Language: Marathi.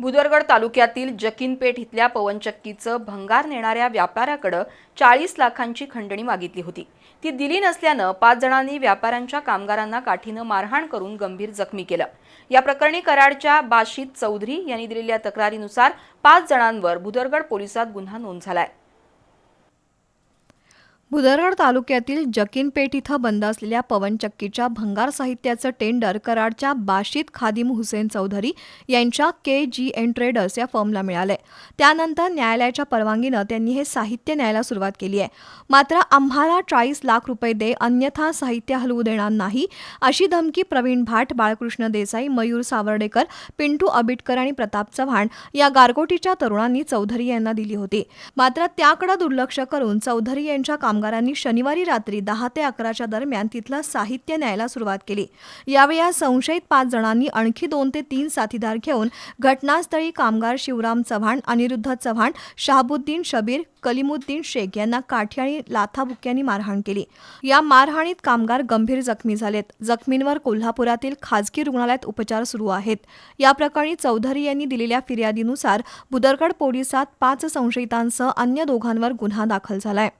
भुदरगड तालुक्यातील जकीनपेठ इथल्या पवनचक्कीचं भंगार नेणाऱ्या व्यापाऱ्याकडं चाळीस लाखांची खंडणी मागितली होती. ती दिली नसल्यानं पाच जणांनी व्यापाऱ्यांच्या कामगारांना काठीनं मारहाण करून गंभीर जखमी केलं. या प्रकरणी कराडच्या बाशित चौधरी यांनी दिलेल्या तक्रारीनुसार पाच जणांवर भुदरगड पोलिसात गुन्हा नोंद झालाय. भुदरगड तालुक्यातील जकीनपेठ इथं बंद असलेल्या पवनचक्कीच्या भंगार साहित्याचं टेंडर कराडच्या बाशीत खादिम हुसेन चौधरी यांच्या के जी एन ट्रेडर्स या फर्मला मिळालंय. त्यानंतर न्यायालयाच्या परवानगीनं त्यांनी हे साहित्य न्यायला सुरुवात केली आहे. मात्र आम्हाला चाळीस लाख रुपये दे अन्यथा साहित्य हलवू देणार नाही अशी धमकी प्रवीण भाट बाळकृष्ण देसाई मयूर सावर्डेकर पिंटू अबिटकर आणि प्रताप चव्हाण या गारगोटीच्या तरुणांनी चौधरी यांना दिली होती. मात्र त्याकडे दुर्लक्ष करून चौधरी यांच्या काम कामगारांनी शनिवारी रात्री दहा ते अकराच्या दरम्यान तिथलं साहित्य न्यायला सुरुवात केली. यावेळी या संशयित पाच जणांनी आणखी दोन ते तीन साथीदार घेऊन घटनास्थळी कामगार शिवराम चव्हाण अनिरुद्ध चव्हाण शहाबुद्दीन शबीर कलिमुद्दीन शेख यांना काठी आणि लाथाबुक्यांनी मारहाण केली. या मारहाणीत कामगार गंभीर जखमी झालेत. जखमींवर कोल्हापुरातील खाजगी रुग्णालयात उपचार सुरू आहेत. या प्रकरणी चौधरी यांनी दिलेल्या फिर्यादीनुसार बुदरगड पोलिसात पाच संशयितांसह अन्य दोघांवर गुन्हा दाखल झालाय.